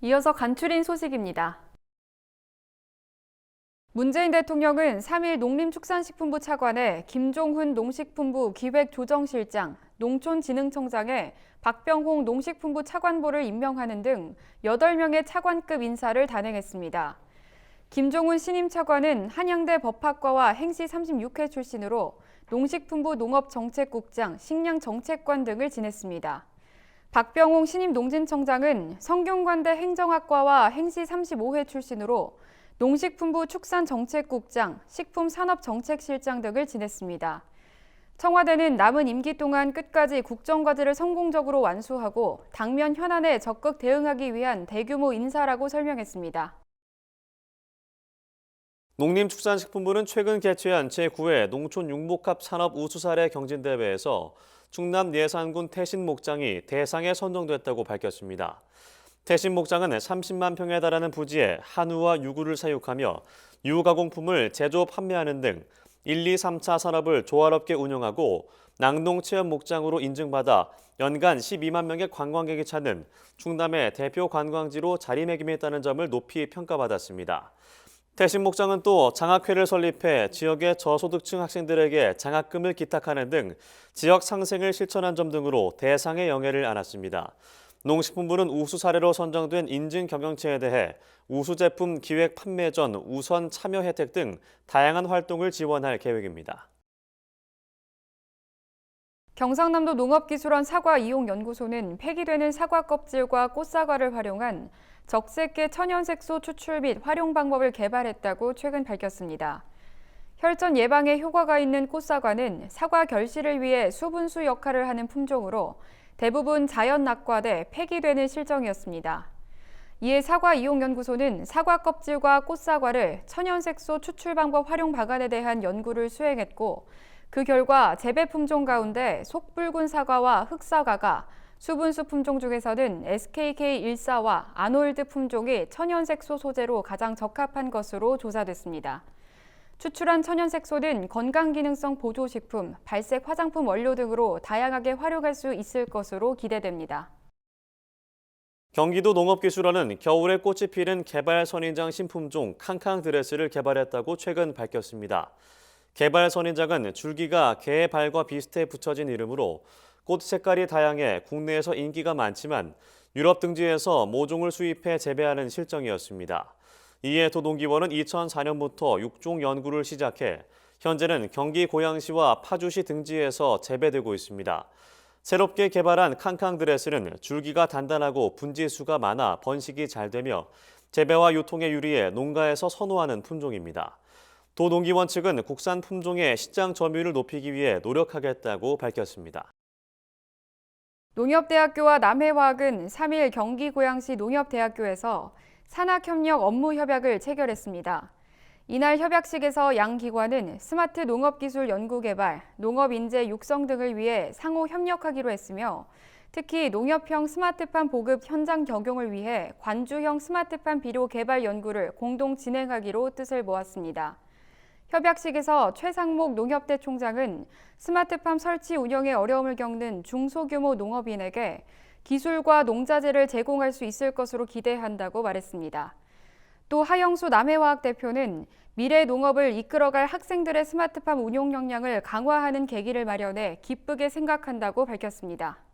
이어서 간추린 소식입니다. 문재인 대통령은 3일 농림축산식품부 차관에 김종훈 농식품부 기획조정실장, 농촌진흥청장에 박병홍 농식품부 차관보를 임명하는 등 8명의 차관급 인사를 단행했습니다. 김종훈 신임 차관은 한양대 법학과와 행시 36회 출신으로 농식품부 농업정책국장, 식량정책관 등을 지냈습니다. 박병홍 신임 농진청장은 성균관대 행정학과와 행시 35회 출신으로 농식품부 축산정책국장, 식품산업정책실장 등을 지냈습니다. 청와대는 남은 임기 동안 끝까지 국정과제를 성공적으로 완수하고 당면 현안에 적극 대응하기 위한 대규모 인사라고 설명했습니다. 농림축산식품부는 최근 개최한 제9회 농촌 융복합 산업 우수 사례 경진대회에서 충남 예산군 태신 목장이 대상에 선정됐다고 밝혔습니다. 태신 목장은 30만 평에 달하는 부지에 한우와 유구를 사육하며 유가공품을 제조 판매하는 등 1, 2, 3차 산업을 조화롭게 운영하고 낭농 체험 목장으로 인증받아 연간 12만 명의 관광객이 찾는 충남의 대표 관광지로 자리매김했다는 점을 높이 평가받았습니다. 태신 목장은 또 장학회를 설립해 지역의 저소득층 학생들에게 장학금을 기탁하는 등 지역 상생을 실천한 점 등으로 대상의 영예를 안았습니다. 농식품부는 우수 사례로 선정된 인증 경영체에 대해 우수 제품 기획 판매 전 우선 참여 혜택 등 다양한 활동을 지원할 계획입니다. 경상남도 농업기술원 사과 이용 연구소는 폐기되는 사과 껍질과 꽃사과를 활용한 적색계 천연색소 추출 및 활용 방법을 개발했다고 최근 밝혔습니다. 혈전 예방에 효과가 있는 꽃사과는 사과 결실을 위해 수분수 역할을 하는 품종으로 대부분 자연 낙과돼 폐기되는 실정이었습니다. 이에 사과 이용 연구소는 사과 껍질과 꽃사과를 천연색소 추출 방법 활용 방안에 대한 연구를 수행했고 그 결과 재배 품종 가운데 속붉은 사과와 흑사과가 수분수 품종 중에서는 SKK14와 아놀드 품종이 천연색소 소재로 가장 적합한 것으로 조사됐습니다. 추출한 천연색소는 건강기능성 보조식품, 발색 화장품 원료 등으로 다양하게 활용할 수 있을 것으로 기대됩니다. 경기도 농업기술원은 겨울에 꽃이 피는 개발 선인장 신품종 캉캉 드레스를 개발했다고 최근 밝혔습니다. 개발 선인장은 줄기가 개의 발과 비슷해 붙여진 이름으로 꽃 색깔이 다양해 국내에서 인기가 많지만 유럽 등지에서 모종을 수입해 재배하는 실정이었습니다. 이에 도농기원은 2004년부터 육종 연구를 시작해 현재는 경기 고양시와 파주시 등지에서 재배되고 있습니다. 새롭게 개발한 캉캉 드레스는 줄기가 단단하고 분지수가 많아 번식이 잘 되며 재배와 유통에 유리해 농가에서 선호하는 품종입니다. 도농기원 측은 국산 품종의 시장 점유율을 높이기 위해 노력하겠다고 밝혔습니다. 농협대학교와 남해화학은 3일 경기 고양시 농협대학교에서 산학협력 업무 협약을 체결했습니다. 이날 협약식에서 양 기관은 스마트 농업기술 연구개발, 농업인재 육성 등을 위해 상호 협력하기로 했으며 특히 농협형 스마트팜 보급 현장 적용을 위해 관주형 스마트팜 비료 개발 연구를 공동 진행하기로 뜻을 모았습니다. 협약식에서 최상목 농협대 총장은 스마트팜 설치 운영에 어려움을 겪는 중소규모 농업인에게 기술과 농자재를 제공할 수 있을 것으로 기대한다고 말했습니다. 또 하영수 남해화학 대표는 미래 농업을 이끌어갈 학생들의 스마트팜 운용 역량을 강화하는 계기를 마련해 기쁘게 생각한다고 밝혔습니다.